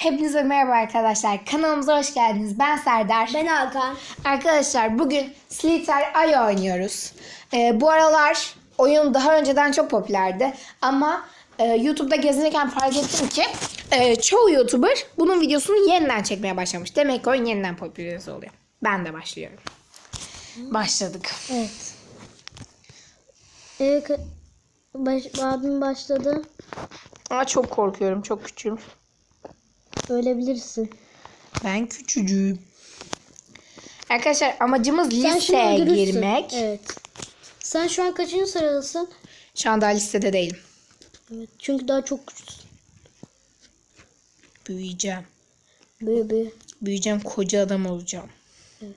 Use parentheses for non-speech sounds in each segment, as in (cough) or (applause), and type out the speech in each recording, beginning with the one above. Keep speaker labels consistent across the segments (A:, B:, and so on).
A: Hepinize merhaba arkadaşlar. Kanalımıza hoş geldiniz. Ben Serdar.
B: Ben Hakan.
A: Arkadaşlar bugün Slither Ay oynuyoruz. Ee, bu aralar oyun daha önceden çok popülerdi. Ama e, YouTube'da gezinirken fark ettim ki e, çoğu YouTuber bunun videosunu yeniden çekmeye başlamış. Demek ki oyun yeniden popülerize oluyor. Ben de başlıyorum. Başladık.
B: Evet. Ee, baş, abim başladı.
A: Ama çok korkuyorum. Çok küçüğüm.
B: Ölebilirsin.
A: Ben küçücüğüm. Arkadaşlar amacımız
B: Sen
A: liseye girmek.
B: Evet. Sen şu an kaçıncı sıradasın?
A: Şu anda listede değilim.
B: Evet. Çünkü daha çok küçüksün.
A: Büyüyeceğim.
B: Büyü büyü.
A: Büyüyeceğim koca adam olacağım.
B: Evet.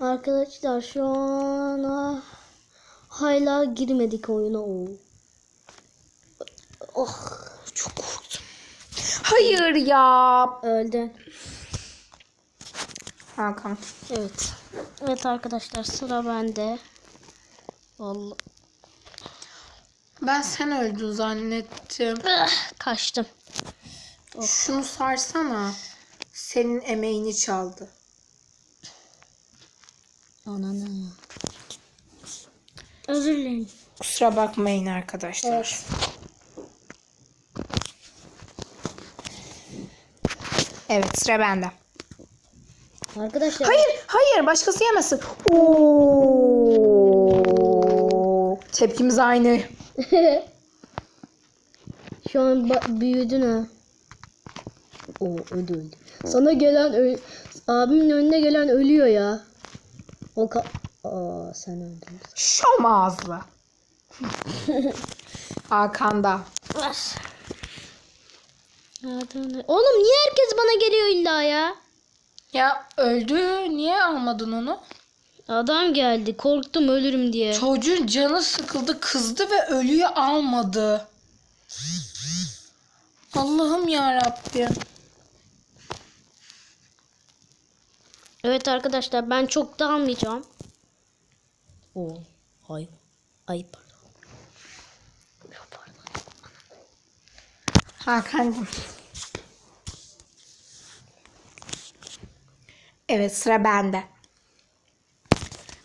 B: Arkadaşlar şu an ah, hala girmedik oyuna. Oo. Oh.
A: Hayır ya.
B: Öldün.
A: Hakan.
B: Evet. Evet arkadaşlar sıra bende. Vallahi
A: Ben sen öldün zannettim.
B: Ah, kaçtım.
A: Şunu sarsana. Senin emeğini çaldı.
B: Ananı. Özür dilerim.
A: Kusura bakmayın arkadaşlar.
B: Evet.
A: Evet sıra bende.
B: Arkadaşlar
A: Hayır hayır başkası yemesin. Oo. Tepkimiz aynı. (laughs)
B: şu an büyüdün ha. Oo öldü öldü. Sana gelen ö- abimin önüne gelen ölüyor ya. O ka- Aa sen öldün.
A: Şom ağızlı. (laughs) Hakan'da.
B: Oğlum niye herkes bana geliyor illa ya?
A: Ya öldü. Niye almadın onu?
B: Adam geldi. Korktum ölürüm diye.
A: Çocuğun canı sıkıldı, kızdı ve ölüyü almadı. Allah'ım ya Rabbim.
B: Evet arkadaşlar ben çok da almayacağım. Oo. Ay. Ay
A: Hakan'cığım. Evet sıra bende.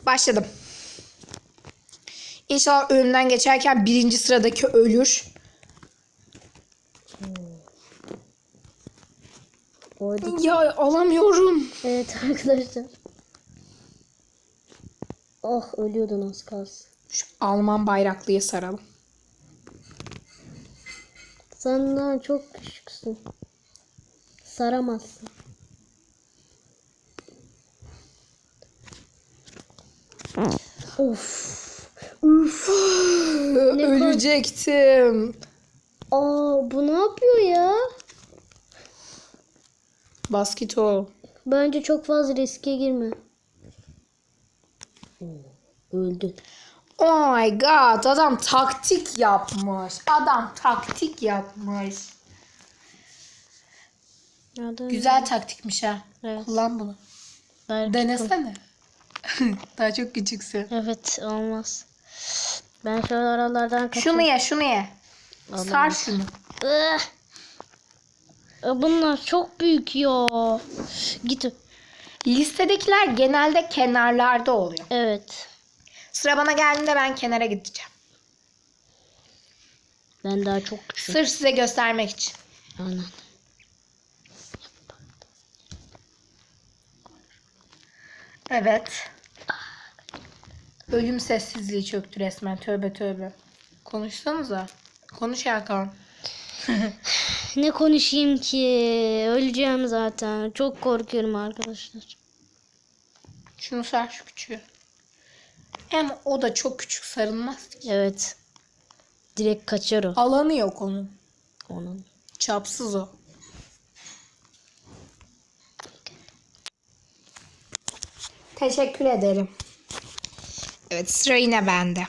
A: Başladım. İnşallah önümden geçerken birinci sıradaki ölür.
B: Orada.
A: Ya alamıyorum.
B: Evet arkadaşlar. Oh ölüyordun az kalsın.
A: Şu Alman bayraklıyı saralım.
B: Sen daha çok küçüksün. Saramazsın. Of. Ne (laughs)
A: Ölecektim.
B: Aa bu ne yapıyor ya?
A: Basket ol.
B: Bence çok fazla riske girme. Öldü.
A: Oh my god adam taktik yapmış. Adam taktik yapmış.
B: Nereden?
A: Güzel taktikmiş ha.
B: Evet.
A: Kullan bunu.
B: Belki-
A: Denesene. (laughs) Daha çok küçüksün.
B: Evet olmaz. Ben şöyle aralardan kaçayım.
A: Şunu ye şunu ye.
B: Allah'ım.
A: Sar şunu.
B: E, Bunlar çok büyük ya. Git.
A: Listedekiler genelde kenarlarda oluyor.
B: Evet.
A: Sıra bana geldiğinde ben kenara gideceğim.
B: Ben daha çok küçüğüm.
A: Sırf size göstermek için.
B: Anan.
A: Evet. Ölüm sessizliği çöktü resmen. Tövbe tövbe. Konuşsanıza. Konuş Hakan. (laughs)
B: Ne konuşayım ki? Öleceğim zaten. Çok korkuyorum arkadaşlar.
A: Şunu sar şu küçüğü. Hem o da çok küçük sarılmaz ki.
B: Evet. Direkt kaçar o.
A: Alanı yok onun.
B: Onun.
A: Çapsız o. Teşekkür ederim. Evet sıra yine bende.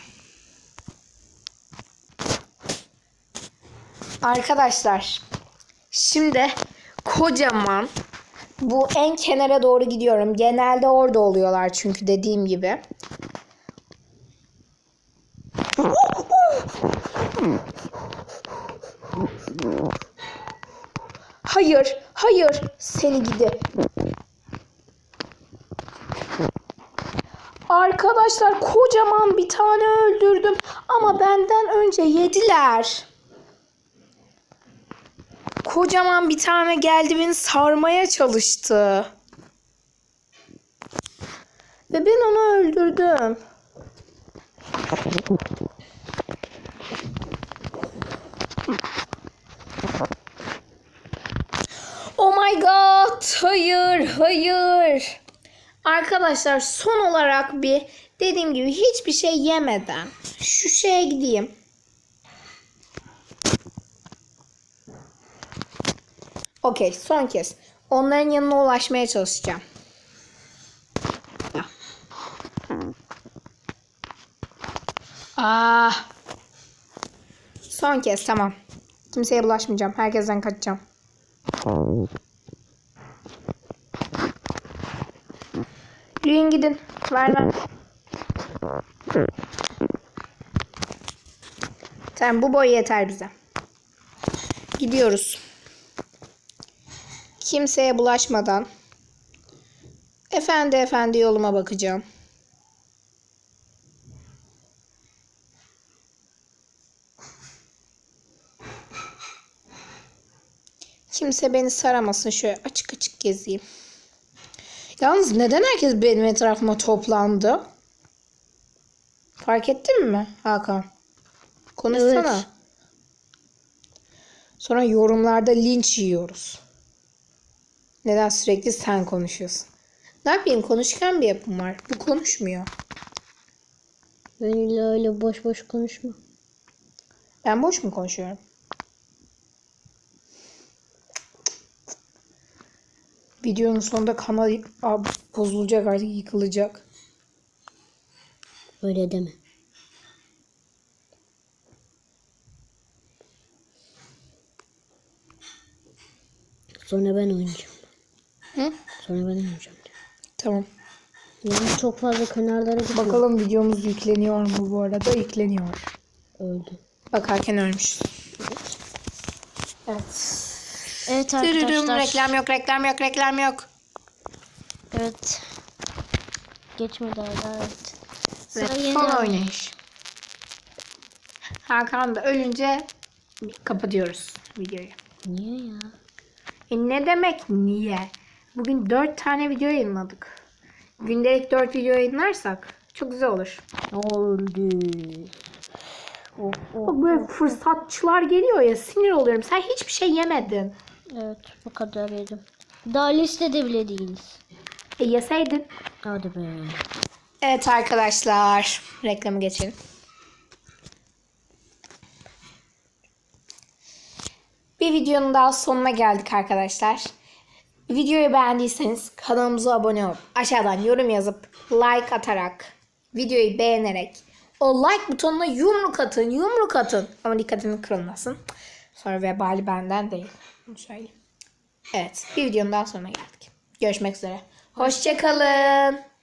A: Arkadaşlar şimdi kocaman bu en kenara doğru gidiyorum. Genelde orada oluyorlar çünkü dediğim gibi. Hayır, hayır. Seni gidi. Arkadaşlar kocaman bir tane öldürdüm ama benden önce yediler. Kocaman bir tane geldi beni sarmaya çalıştı. Ve ben onu öldürdüm. Oh my god. Hayır, hayır. Arkadaşlar son olarak bir dediğim gibi hiçbir şey yemeden şu şeye gideyim. Okey son kez. Onların yanına ulaşmaya çalışacağım. Ah. Son kez tamam. Kimseye bulaşmayacağım. Herkesten kaçacağım. Yürüyün gidin. Vermem. Tamam bu boy yeter bize. Gidiyoruz. Kimseye bulaşmadan. Efendi efendi yoluma bakacağım. Kimse beni saramasın. Şöyle açık açık gezeyim. Yalnız neden herkes benim etrafıma toplandı? Fark ettin mi Hakan? Konuşsana.
B: Evet.
A: Sonra yorumlarda linç yiyoruz. Neden sürekli sen konuşuyorsun? Ne yapayım konuşkan bir yapım var. Bu konuşmuyor.
B: Benimle öyle boş boş konuşma.
A: Ben boş mu konuşuyorum? Videonun sonunda kanal bozulacak artık yıkılacak.
B: Öyle deme. Sonra ben oynayacağım.
A: Hı?
B: Sonra ben oynayacağım.
A: Tamam.
B: Yani çok fazla kenarlara gitme.
A: Bakalım videomuz yükleniyor mu bu arada? Yükleniyor.
B: Öldü.
A: Bakarken ölmüş. Evet.
B: Evet
A: Tırırım,
B: arkadaşlar.
A: reklam yok, reklam yok, reklam yok.
B: Evet. Geçmedi hala evet. Sıra
A: Evet, son
B: devam.
A: oynayış. Hakan da ölünce kapatıyoruz videoyu.
B: Niye ya?
A: E ne demek niye? Bugün 4 tane video yayınladık. Gündelik 4 video yayınlarsak çok güzel olur.
B: Öldü. Oh, oh.
A: Böyle fırsatçılar geliyor ya sinir oluyorum. Sen hiçbir şey yemedin.
B: Evet bu kadar yedim. Daha listede bile değiliz.
A: E yeseydin.
B: Hadi be.
A: Evet arkadaşlar. Reklamı geçelim. Bir videonun daha sonuna geldik arkadaşlar. Videoyu beğendiyseniz kanalımıza abone olup aşağıdan yorum yazıp like atarak videoyu beğenerek o like butonuna yumruk atın yumruk atın ama dikkatini kırılmasın. Sonra vebali benden değil. Bunu söyleyeyim. Evet bir videonun daha sonuna geldik. Görüşmek üzere. Hoşçakalın.